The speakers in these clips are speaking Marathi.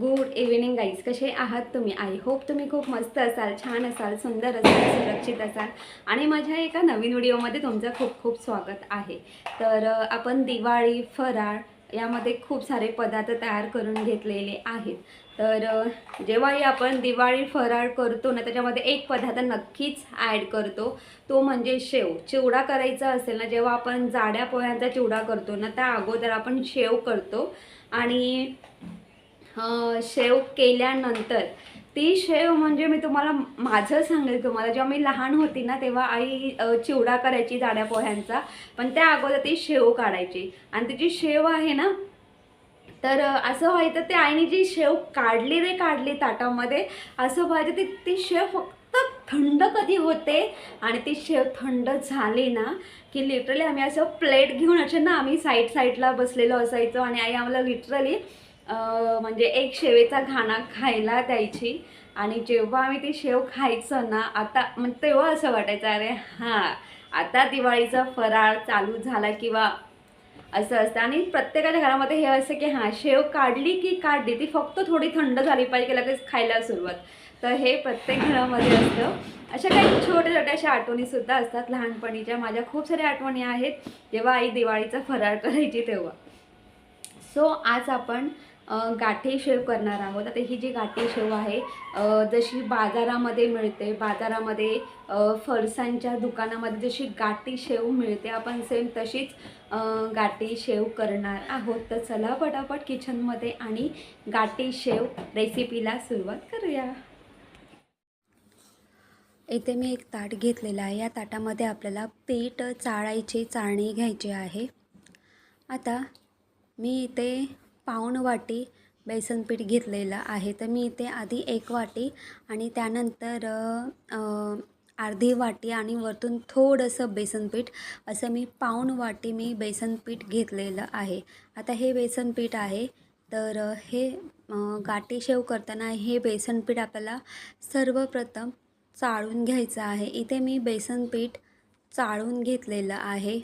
गुड इव्हिनिंग गाईज कसे आहात तुम्ही? आय होप तुम्ही खूप मस्त असाल छान असाल सुंदर असाल सुरक्षित असाल. आणि माझ्या एका नवीन व्हिडिओमध्ये तुमचं खूप खूप स्वागत आहे. तर आपण दिवाळी फराळ यामध्ये खूप सारे पदार्थ तयार करून घेतलेले आहेत. तर जेव्हाही आपण दिवाळी फराळ करतो ना त्याच्यामध्ये एक पदार्थ नक्कीच ॲड करतो. तो म्हणजे शेव. चिवडा करायचा असेल ना जेव्हा आपण जाड्या पोह्यांचा चिवडा करतो ना त्या अगोदर आपण शेव करतो. आणि शेव केल्यानंतर ती शेव म्हणजे मी तुम्हाला माझं सांगेल तुम्हाला. जेव्हा मी लहान होती ना तेव्हा आई चिवडा करायची जाड्या पोह्यांचा. पण त्या अगोदर ती शेव काढायची. आणि तिची शेव आहे ना तर असं व्हायचं ते आईने जी शेव काढली रे काढली ताटामध्ये असं व्हायचं ती ती शेव फक्त थंड कधी होते? आणि ती शेव थंड झाली ना की लिटरली आम्ही असं प्लेट घेऊन असे ना आम्ही साईड साईडला बसलेलो असायचो. आणि आई आम्हाला लिटरली म्हणजे एक शेवेचा घाणा खायला द्यायची. आणि जेव्हा आम्ही ते शेव खायचं ना आता मग तेव्हा असं वाटायचं अरे हां आता दिवाळीचा फराळ चालू झाला किंवा असं असतं. आणि प्रत्येकाच्या घरामध्ये हे असं की हां शेव काढली की काढली ती फक्त थोडी थंड झाली पाहिजे की लगेच खायला सुरुवात. तर हे प्रत्येक घरामध्ये असतं. अशा काही छोट्या छोट्या अशा आठवणीसुद्धा असतात लहानपणीच्या. माझ्या खूप साऱ्या आठवणी आहेत जेव्हा आई दिवाळीचा फराळ करायची तेव्हा. सो आज आपण गाठी शेव करणार आहोत. आता ही जी गाठी शेव आहे जशी बाजारामध्ये मिळते बाजारामध्ये फरसांच्या दुकानामध्ये जशी गाठी शेव मिळते आपण सेम तशीच गाठी शेव करणार आहोत. तर चला पटापट किचनमध्ये आणि गाठी शेव रेसिपीला सुरुवात करूया. इथे मी एक ताट घेतलेलं आहे. या ताटामध्ये आपल्याला पीठ चाळायची चाळणी घ्यायची आहे. आता मी इथे पाऊण वाटी बेसन पीठ घेतलेलं आहे. तर मी इथे आधी एक वाटी आणि त्यानंतर अर्धी वाटी आणि वरतून थोडंसं बेसन पीठ असं मी पाऊण वाटी मी बेसन पीठ घेतलेलं आहे. आता हे बेसन पीठ आहे. तर हे गाठी शेव करताना हे बेसन पीठ आपल्याला सर्वप्रथम चाळून घ्यायचं आहे. इथे मी बेसन पीठ चाळून घेतलेलं आहे.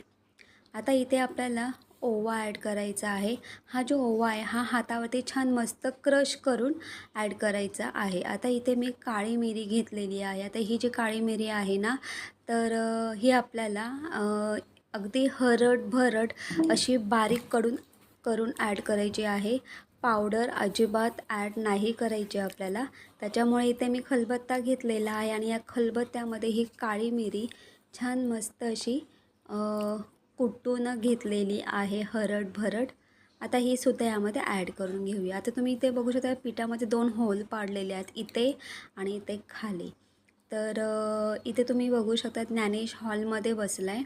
आता इथे आपल्याला ओवा ॲड करायचा आहे. हा जो ओवा आहे हा हातावरती छान मस्त क्रश करून ॲड करायचा आहे. आता इथे मी काळी मिरी घेतलेली आहे. आता ही जी काळी मिरी आहे ना तर ही आपल्याला अगदी हरड भरड अशी बारीककडून करून ॲड करायची आहे. पावडर अजिबात ॲड नाही करायची आपल्याला. त्याच्यामुळे इथे मी खलबत्ता घेतलेला आहे आणि या खलबत्त्यामध्ये ही काळी मिरी छान मस्त अशी कुटून घेतलेली आहे हरड भरड आता ही सुद्धा यामध्ये ॲड करून घेऊया. आता तुम्ही इथे बघू शकता पिठामध्ये दोन होल पाडलेले आहेत इथे आणि इथे खाली. तर इथे तुम्ही बघू शकता ज्ञानेश हॉलमध्ये बसला आहे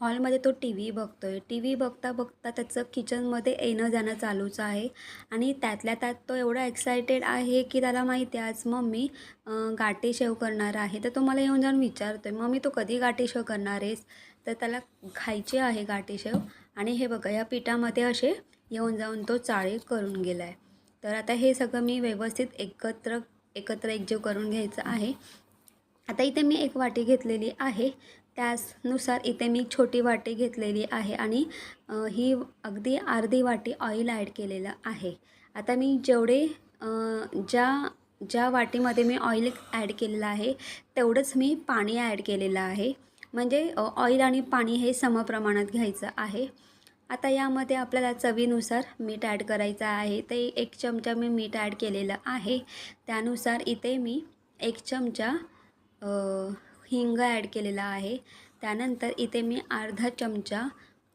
हॉलमध्ये तो टी व्ही बघतो आहे टी व्ही बघता बघता त्याचं किचनमध्ये येणं जाणं चालूच आहे. आणि त्यातल्या त्यात तो एवढा एक्सायटेड आहे की त्याला माहिती आहे आज मम्मी गाठी शेव करणार आहे. तर तो मला येऊन जाऊन विचारतो आहे मम्मी तू कधी गाठी शेव करणार आहेस? तर त्याला खायचे आहे गाठीशेव आणि हे बघा या पिठामध्ये असे येऊन जाऊन तो चाळी करून गेला आहे तर आता हे सगळं मी व्यवस्थित एकत्र एकत्र एकजीव करून घ्यायचं आहे. आता इथे मी एक वाटी घेतलेली आहे. त्यानुसार इथे मी छोटी वाटी घेतलेली आहे आणि ही अगदी अर्धी वाटी ऑइल ॲड केलेलं आहे. आता मी जेवढे ज्या ज्या वाटीमध्ये मी ऑइल ॲड केलेलं आहे तेवढंच मी पाणी ॲड केलेलं आहे. म्हणजे ऑइल आणि पाणी हे समप्रमाणात घ्यायचं आहे. आता यामध्ये आपल्याला चवीनुसार मीठ ॲड करायचं आहे. ते एक चमचा मी मीठ ॲड केलेलं आहे. त्यानुसार इथे मी एक चमचा हिंग ॲड केलेला आहे. त्यानंतर इथे मी अर्धा चमचा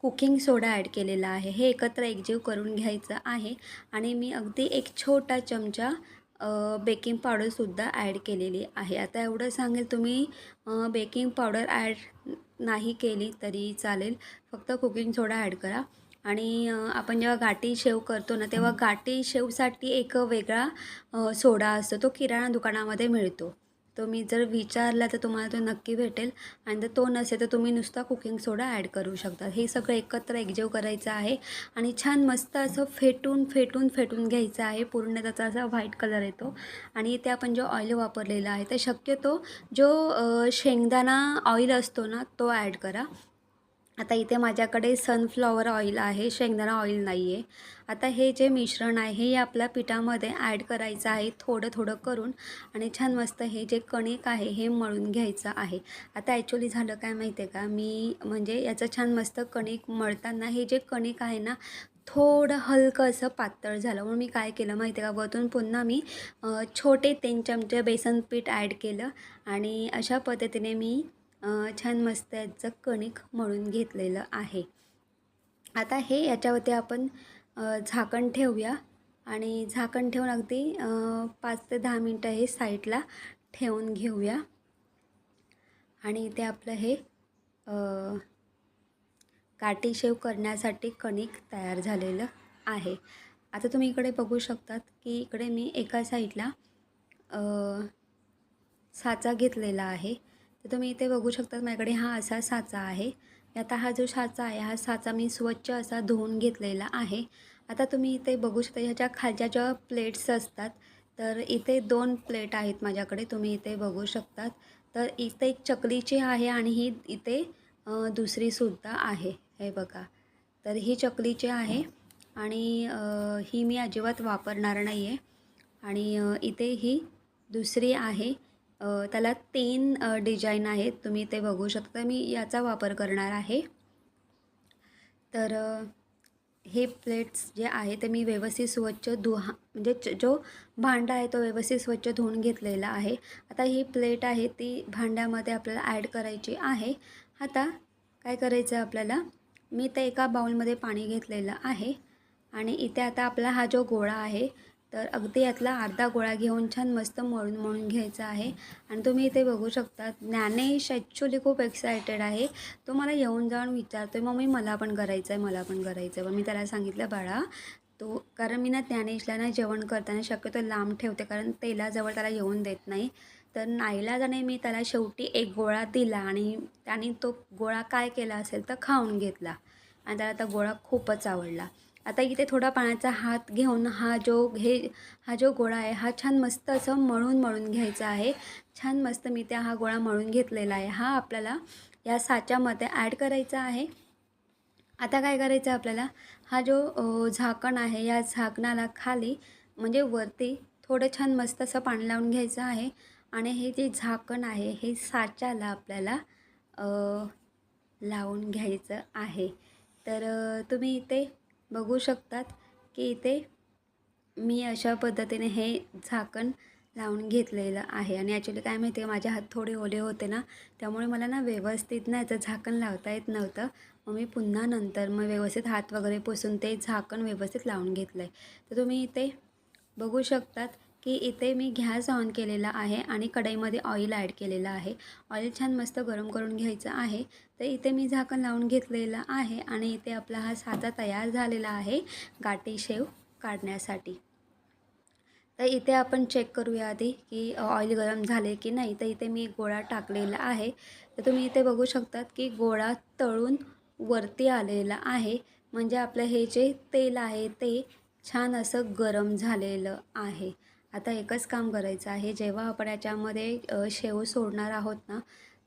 कुकिंग सोडा ॲड केलेला आहे. हे एकत्र एकजीव करून घ्यायचं आहे. आणि मी अगदी एक छोटा चमचा बेकिंग पावडरसुद्धा ॲड केलेली आहे. आता एवढं सांगेल तुम्ही बेकिंग पावडर ॲड नाही केली तरी चालेल. फक्त कुकिंग सोडा ॲड करा. आणि आपण जेव्हा गाठी शेव करतो ना तेव्हा गाठी शेवसाठी एक वेगळा सोडा असतो. तो किराणा दुकानामध्ये मिळतो. तो मी जर विचारला तर तुम्हाला तो नक्की भेटेल. आणि जर तो नसेल तर तुम्ही नुसता कुकिंग सोडा ॲड करू शकता. हे सगळं एकत्र एकजीव करायचं आहे. आणि छान मस्त असं फेटून फेटून फेटून घ्यायचं आहे. पूर्ण त्याचा असा व्हाईट कलर येतो. आणि इथे आपण जो ऑइल वापरलेला आहे तर शक्यतो जो शेंगदाणा ऑइल असतो ना तो ॲड करा. आता इथे माझ्याकडे सनफ्लॉवर ऑइल आहे शेंगदाणा ऑइल नाही आहे आता हे जे मिश्रण आहे हे आपल्या पिठामध्ये ॲड करायचं आहे थोडं थोडं करून आणि छान मस्त हे जे कणिक आहे हे मळून घ्यायचं आहे. आता ॲक्च्युली झालं काय माहिती आहे का? मी म्हणजे याचं छान मस्त कणिक मळताना हे जे कणिक आहे ना थोडं हलकं असं पातळ झालं. म्हणून मी काय केलं माहिती आहे का? वरतून पुन्हा मी छोटे तीन चमचे बेसन पीठ ॲड केलं आणि अशा पद्धतीने मी छान मस्त याचं कणिक मळून घेतलेलं आहे. आता हे याच्यावरती आपण झाकण ठेवूया. आणि झाकण ठेवून अगदी पाच ते दहा मिनटं हे साईडला ठेवून घेऊया. आणि इथे आपलं हे काटी शेव करण्यासाठी कणिक तयार झालेलं आहे. आता तुम्ही इकडे बघू शकतात की इकडे मी एका साईडला साचा घेतलेला आहे. तर तुम्ही इथे बघू शकता माझ्याकडे हा असा साचा आहे. आता हा जो साचा आहे हा साचा मी स्वच्छ असा धुवून घेतलेला आहे. आता तुम्ही इथे बघू शकता ह्याच्या खालच्या ज्या प्लेट्स असतात तर इथे दोन प्लेट आहेत माझ्याकडे तुम्ही इथे बघू शकतात. तर इथे एक चकलीची आहे आणि ही इथे दुसरीसुद्धा आहे. हे बघा. तर ही चकलीची आहे आणि ही मी अजिबात वापरणार नाही आहे आणि इथे ही दुसरी आहे. त्याला तीन डिझाईन आहेत. तुम्ही ते बघू शकता. मी याचा वापर करणार आहे. तर हे प्लेट्स जे आहे ते मी व्यवस्थित स्वच्छ धुहा म्हणजे जो भांडा आहे तो व्यवस्थित स्वच्छ धुवून घेतलेला आहे. आता ही प्लेट आहे ती भांड्यामध्ये आपल्याला ॲड करायची आहे. आता काय करायचं आहे आपल्याला? मी ते एका बाउलमध्ये पाणी घेतलेलं आहे. आणि इथे आता आपला हा जो गोळा आहे तर अगदी यातला अर्धा गोळा घेऊन छान मस्त मळून मळून घ्यायचा आहे. आणि तुम्ही इथे बघू शकता ज्ञानेश ॲक्च्युली खूप एक्सायटेड आहे. तो मला येऊन जाऊन विचारतो आहे मम्मी मला पण करायचं आहे मला पण करायचं आहे मग मी त्याला सांगितलं बाळा तो कारण मी ना ज्ञानेशला ना जेवण करताना शक्यतो लांब ठेवते कारण तेलाजवळ त्याला येऊन देत नाही. तर नाईलाजाने मी त्याला शेवटी एक गोळा दिला आणि त्याने तो गोळा काय केला असेल तर खाऊन घेतला. आणि त्याला तो गोळा खूपच आवडला. आता इथे थोडा पाण्याचा हात घेऊन हा जो हे हा जो गोळा आहे हा छान मस्त असं मळून मळून घ्यायचा आहे. छान मस्त मी त्या हा गोळा मळून घेतलेला आहे. हा आपल्याला या साच्यामध्ये ॲड करायचा आहे. आता काय करायचं आहे आपल्याला? हा जो झाकण आहे या झाकणाला खाली म्हणजे वरती थोडं छान मस्त असं पाणी लावून घ्यायचं आहे. आणि हे जे झाकण आहे हे साच्याला आपल्याला लावून घ्यायचं आहे. तर तुम्ही इथे बघू शकतात की इथे मी अशा पद्धतीने हे झाकण लावून घेतलेलं आहे. आणि ॲक्च्युली काय माहिती आहे माझे हात थोडे ओले होते ना त्यामुळे मला ना व्यवस्थित ना याचं झाकण लावता येत नव्हतं. मग मी पुन्हा नंतर मग व्यवस्थित हात वगैरे पुसून ते झाकण व्यवस्थित लावून घेतलं आहे तर तुम्ही इथे बघू शकतात की इथे मी गॅस ऑन केलेला आहे आणि कढईमध्ये ऑइल ॲड केलेलं आहे. ऑइल छान मस्त गरम करून घ्यायचं आहे. तर इथे मी झाकण लावून घेतलेलं आहे आणि इथे आपला हा साचा तयार झालेला आहे गाठी शेव काढण्यासाठी. तर इथे आपण चेक करूया आधी की ऑइल गरम झाले की नाही. तर इथे मी गोळा टाकलेला आहे. तर तुम्ही इथे बघू शकतात की गोळा तळून वरती आलेला आहे. म्हणजे आपलं हे जे तेल आहे ते छान असं गरम झालेलं आहे. आता एकच काम करायचं आहे. जेव्हा आपण याच्यामध्ये शेव सोडणार आहोत ना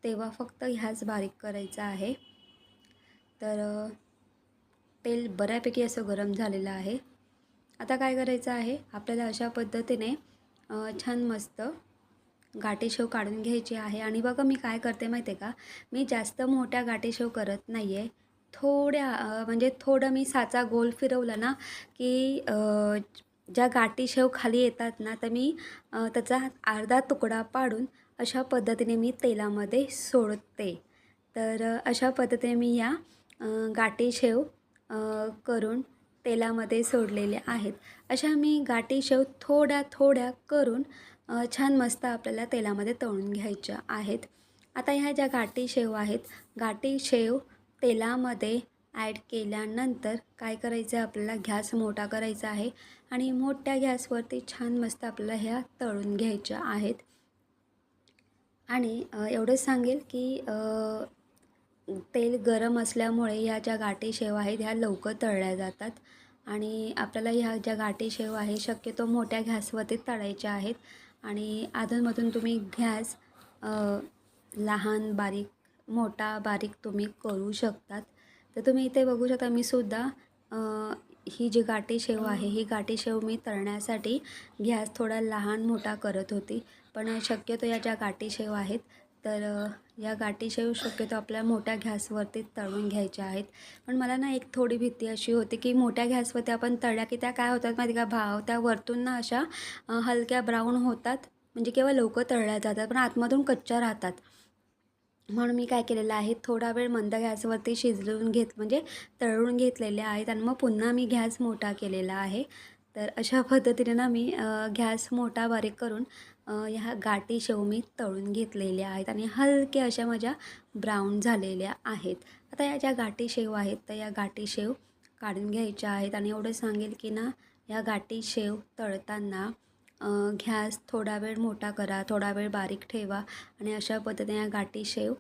तेव्हा फक्त ह्याच बारीक करायचं आहे. तर तेल बऱ्यापैकी असं गरम झालेलं आहे. आता काय करायचं आहे? आपल्याला अशा पद्धतीने छान मस्त गाठीशेव काढून घ्यायची आहे. आणि बघा मी काय करते माहिती आहे का? मी जास्त मोठ्या गाठीशेव करत नाही आहे थोड्या म्हणजे थोडं मी साचा गोल फिरवला ना की ज्या गाठी शेव खाली येतात ना तर मी त्याचा अर्धा तुकडा पाडून अशा पद्धतीने मी तेलामध्ये सोडते. तर अशा पद्धतीने मी या गाठी शेव करून तेलामध्ये सोडलेले आहेत. अशा मी गाठी शेव थोड्या थोड्या करून छान मस्त आपल्याला तेलामध्ये तळून घ्यायच्या आहेत. आता ह्या ज्या गाठी शेव आहेत गाठी शेव तेलामध्ये ॲड केल्यानंतर काय करायचं आहे आपल्याला? गॅस मोठा करायचा आहे. आणि मोठ्या गॅसवरती छान मस्त आपल्याला ह्या तळून घ्यायच्या आहेत. आणि एवढंच सांगेल की तेल गरम असल्यामुळे या ज्या गाठी शेव आहेत ह्या लवकर तळल्या जातात. आणि आपल्याला ह्या ज्या गाठी शेव आहे शक्यतो मोठ्या गॅसवरती तळायच्या आहेत. आणि अधूनमधून तुम्ही गॅस लहान बारीक मोठा बारीक तुम्ही करू शकतात. तर तुम्ही इथे बघू शकता मी सुद्धा ही जी गाठी शेव आहे ही गाठी शेव मी तळण्यासाठी गॅस थोडा लहान मोठा करत होती. पण शक्यतो या ज्या गाठी शेव आहेत तर या गाठी शेव शक्यतो आपल्या मोठ्या गॅसवरती तळून घ्यायच्या आहेत. पण मला ना एक थोडी भीती अशी होती की मोठ्या गॅसवरती आपण तळल्या की त्या काय होतात माहिती का? भाव त्या वरतून ना अशा हलक्या ब्राऊन होतात. म्हणजे केव्हा लवकर तळल्या जातात पण आतमधून कच्च्या राहतात. म्हणून मी काय केलेलं आहे थोडा वेळ मंद गॅसवरती शिजवून घेत म्हणजे तळून घेतलेले आहेत आणि मग पुन्हा मी गॅस मोठा केलेला आहे. तर अशा पद्धतीने ना मी गॅस मोठा बारीक करून ह्या गाठी शेव मी तळून घेतलेल्या आहेत आणि हलक्या अशा माझ्या ब्राऊन झालेल्या आहेत. आता या ज्या गाठी शेव आहेत तर या गाठी शेव काढून घ्यायच्या आहेत आणि एवढं सांगेल की ना या गाठी शेव तळताना अ, थोडा वेळ मोठा करा थोडा वेळ बारीक ठेवा आणि अशा पद्धतीने या गाठी शेव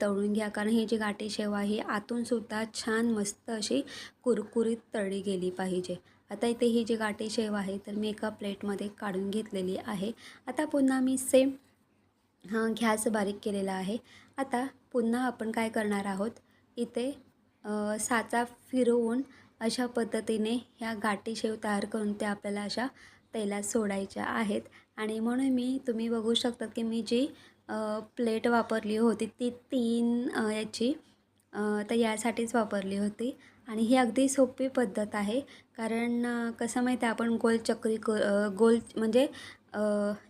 तळून घ्या. कारण ही जी गाठी शेव आहे ही आतूनसुद्धा छान मस्त अशी कुरकुरीत तळली गेली पाहिजे. आता इथे ही जी गाठी शेव आहे तर मी एका प्लेटमध्ये काढून घेतलेली आहे. आता पुन्हा मी सेम घ्यास बारीक केलेला आहे. आता पुन्हा आपण काय करणार आहोत इथे साचा फिरवून अशा पद्धतीने ह्या गाठी शेव तयार करून त्या आपल्याला अशा तेलात सोडायच्या आहेत. आणि म्हणून मी तुम्ही बघू शकता की मी जी प्लेट वापरली होती ती तीन याची तर यासाठीच वापरली होती. आणि ही अगदी सोपी पद्धत आहे. कारण कसं माहिती आहे आपण गोल चक्री क गोल म्हणजे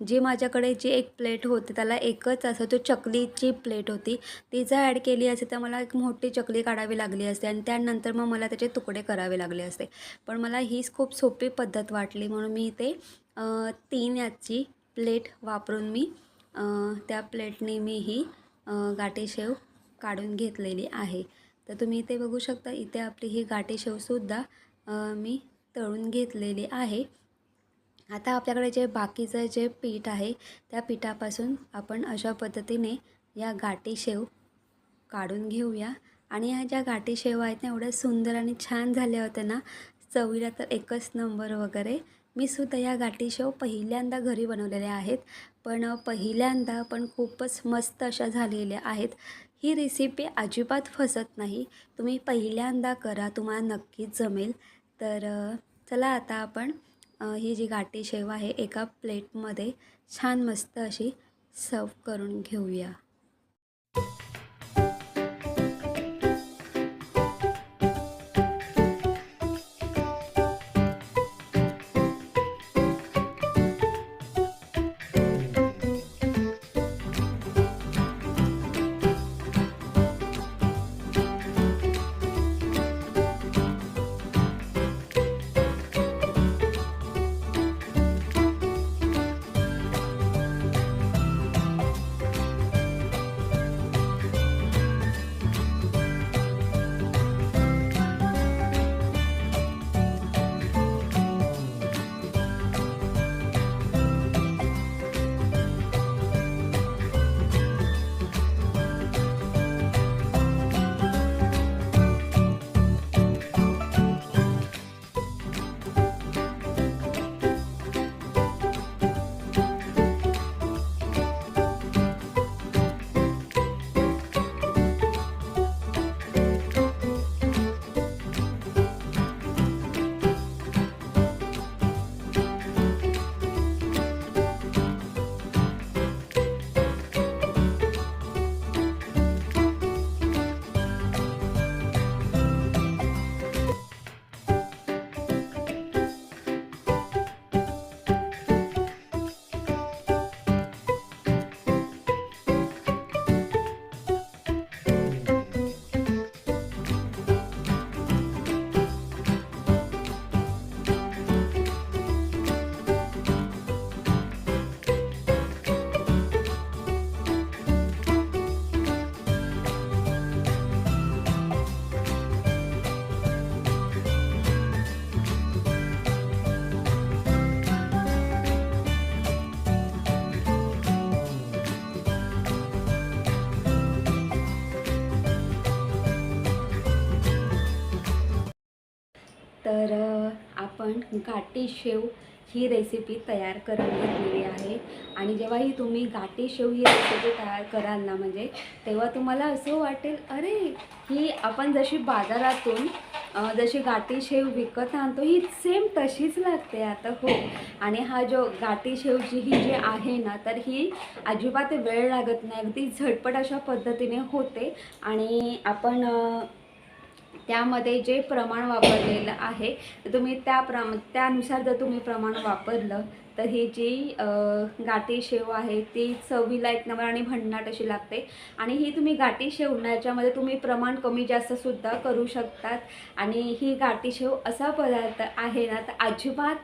जी माझ्याकडे जे एक प्लेट होते त्याला एकच असं तो चकलीची प्लेट होती. ती जर ॲड केली असते तर मला एक मोठी चकली काढावी लागली असते आणि त्यानंतर मग मला त्याचे तुकडे करावे लागले असते. पण मला हीच खूप सोपी पद्धत वाटली म्हणून मी ते तीन याची प्लेट वापरून मी त्या प्लेटने मी ही गाठीशेव गाठी शेव काढून घेतलेली आहे. तर तुम्ही इथे बघू शकता इथे आपली ही गाठी शेवसुद्धा मी तळून घेतलेली आहे. आता आपल्याकडे जे बाकीचं जे पीठ आहे त्या पिठापासून आपण अशा पद्धतीने या गाठी शेव काढून घेऊया. आणि ह्या ज्या गाठी शेव आहेत ना एवढ्या सुंदर आणि छान झाल्या होत्या ना चवीला तर एकच नंबर वगैरे. मी सुद्धा या गाठी शेव पहिल्यांदा घरी बनवलेल्या आहेत. पण पहिल्यांदा पण खूपच मस्त अशा झालेल्या आहेत. ही रेसिपी अजिबात फसत नाही. तुम्ही पहिल्यांदा करा तुम्हाला नक्कीच जमेल. तर चला आता आपण ही जी गाठी शेव आहे एका प्लेटमध्ये छान मस्त अशी सर्व करून घेऊया. तर आपण गाठी शेव ही रेसिपी तयार करून घेतलेली आहे. आणि जेव्हा ही तुम्ही गाठी शेव ही रेसिपी तयार कराल ना म्हणजे तेव्हा तुम्हाला असं वाटेल अरे ही आपण जशी बाजारातून जशी गाठी शेव विकत आणतो ही सेम तशीच लागते आता हो. आणि हा जो गाठी शेवची ही जी आहे ना तर ही अजिबात वेळ लागत नाही. अगदी झटपट अशा पद्धतीने होते. आणि आपण त्यामध्ये जे प्रमाण वापरलेलं आहे तर तुम्ही त्या प्रम त्यानुसार जर तुम्ही प्रमाण वापरलं तर ही जी गाठी शेव आहे ती चवीला एक नंबर आणि भन्नाट अशी लागते. आणि ही तुम्ही गाठी शेव याच्यामध्ये तुम्ही प्रमाण कमी जास्तसुद्धा करू शकतात. आणि ही गाठी शेव असा पदार्थ आहे ना तर अजिबात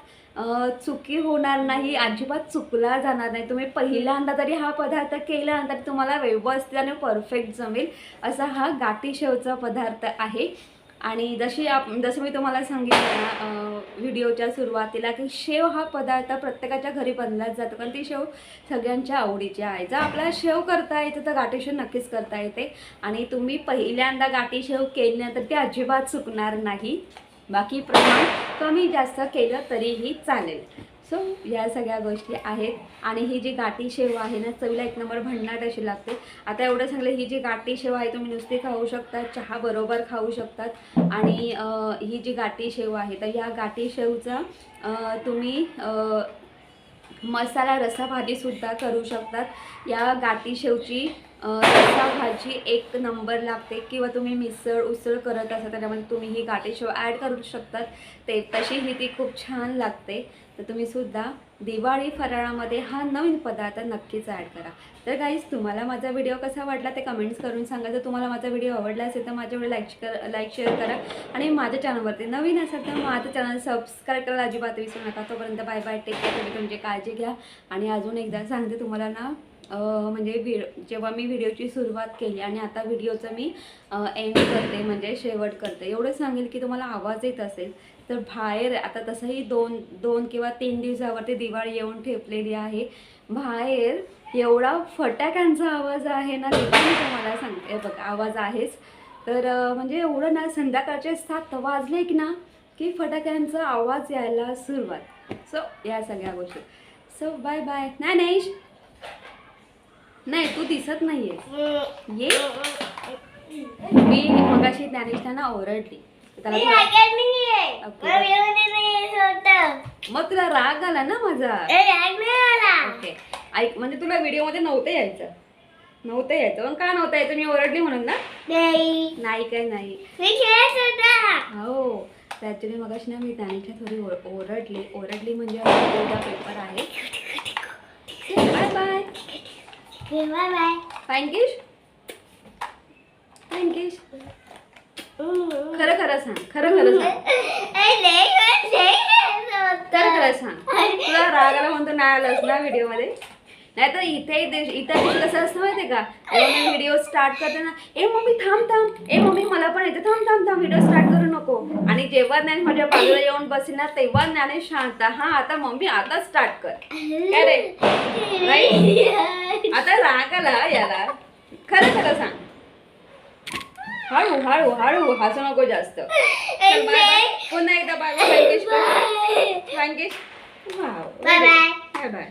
चुकी होणार नाही अजिबात चुकला जाणार नाही. तुम्ही पहिल्यांदा तरी हा पदार्थ केल्यानंतर तुम्हाला व्यवस्थित आणि परफेक्ट जमेल. असा हा गाठी शेवचा पदार्थ आहे. आणि जशी आप जसं मी तुम्हाला सांगितलं ना व्हिडिओच्या सुरुवातीला की शेव हा पदार्थ प्रत्येकाच्या घरी बनलाच जातो कारण ती शेव सगळ्यांच्या आवडीची आहे. जर आपल्याला शेव करता येते तर गाठी शेव नक्कीच करता येते. आणि तुम्ही पहिल्यांदा गाठी शेव केल्यानंतर ती अजिबात चुकणार नाही. बाकी प्रमाण कमी जास्त केलं तरीही चालेल. सो या सगळ्या गोष्टी आहेत. आणि ही जी गाठी शेव आहे ना चवीला एक नंबर भन्नाट अशी लागते. आता एवढं सांगलं ही जी गाठी शेव आहे तुम्ही नुसती खाऊ शकता चहा बरोबर खाऊ शकतात. आणि ही जी गाठी शेव आहे तर या गाठी शेवचा तुम्ही मसाला रसा भाजीसुद्धा करू शकतात. या गाठी शेवची रसा भाजी एक नंबर लागते किंवा तुम्ही मिसळ उसळ करत असाल त्याच्यामध्ये तुम्ही ही गाठी शेव ॲड करू शकतात. ते तशी ही ती खूप छान लागते. तर तुम्ही सुद्धा दिवाळी फराळामध्ये हा नवीन पदार्थ नक्कीच ॲड करा. तर गाईज तुम्हाला माझा व्हिडिओ कसा वाटला ते कमेंट्स करून सांगा. जर तुम्हाला माझा व्हिडिओ आवडला असेल तर माझ्या व्हिडिओ लाईक कर लाईक शेअर करा. आणि माझ्या चॅनलवरती नवीन असेल तर माझं चॅनल सबस्क्राईब करायला अजिबात विसरू नका. तोपर्यंत बाय बाय टेक केअर तुम्ही तुमची काळजी घ्या. आणि अजून एकदा सांगते तुम्हाला ना म्हणजे व्हिडिओ जेव्हा मी व्हिडिओची सुरुवात केली आणि आता व्हिडिओचं मी एंड करते म्हणजे शेवट करते. एवढं सांगेल की तुम्हाला आवाज येत असेल तर बाहेर आता तसंही दोन दोन किंवा तीन दिवसावरती दिवाळी येऊन ठेपलेली आहे. बाहेर एवढा फटाक्यांचा आवाज आहे ना ते तुम्हाला सांगते. बघ आवाज आहेच. तर म्हणजे एवढं ना संध्याकाळचे सात वाजले की ना की फटाक्यांचा आवाज यायला सुरुवात. सो या सगळ्या गोष्टी. सो बाय बाय नाही नाही नाही तू दिसत नाहीये. ये. मी मगाशी ज्ञानेशांना ओरडली. मग तुला राग आला ना माझा? ओके. ऐक म्हणजे तुला व्हिडिओमध्ये नव्हतं यायचं. नव्हतं यायचं. पण का नव्हतं यायचं? मी ओरडली म्हणून ना? नाही. काय नाही. हो. ॲक्च्युली मगाशी ना मी त्यानेच्या थोडी ओर- ओरडली. ओरडली म्हणजे पेपर आहे. Bye bye. थँकिश थँकिश खरं खरं सांग खरं खरं सांग. खरं खरं सांग. तुला राग आला म्हणतो नाही आलास ना व्हिडिओमध्ये? नाही तर इथे इथे- इतर दिवशी कसं असतं माहितीये का? मी व्हिडिओ स्टार्ट करते ना ए मम्मी थांब थांब. ए मम्मी मला पण येते. थांब थांब थांब. व्हिडिओ स्टार्ट करू नको. आणि जेव्हा ज्ञान माझ्या बाजूला येऊन बसेल ना तेव्हा ज्ञाने शांत हा आता मम्मी आता स्टार्ट कर. काय रे आता राग आला याला. खरं खरं सांग. हळू हळू हळू हसू नको जास्त. चल, बाय बाय. पुन्हा एकदा bye bye Bye bye. Bye bye.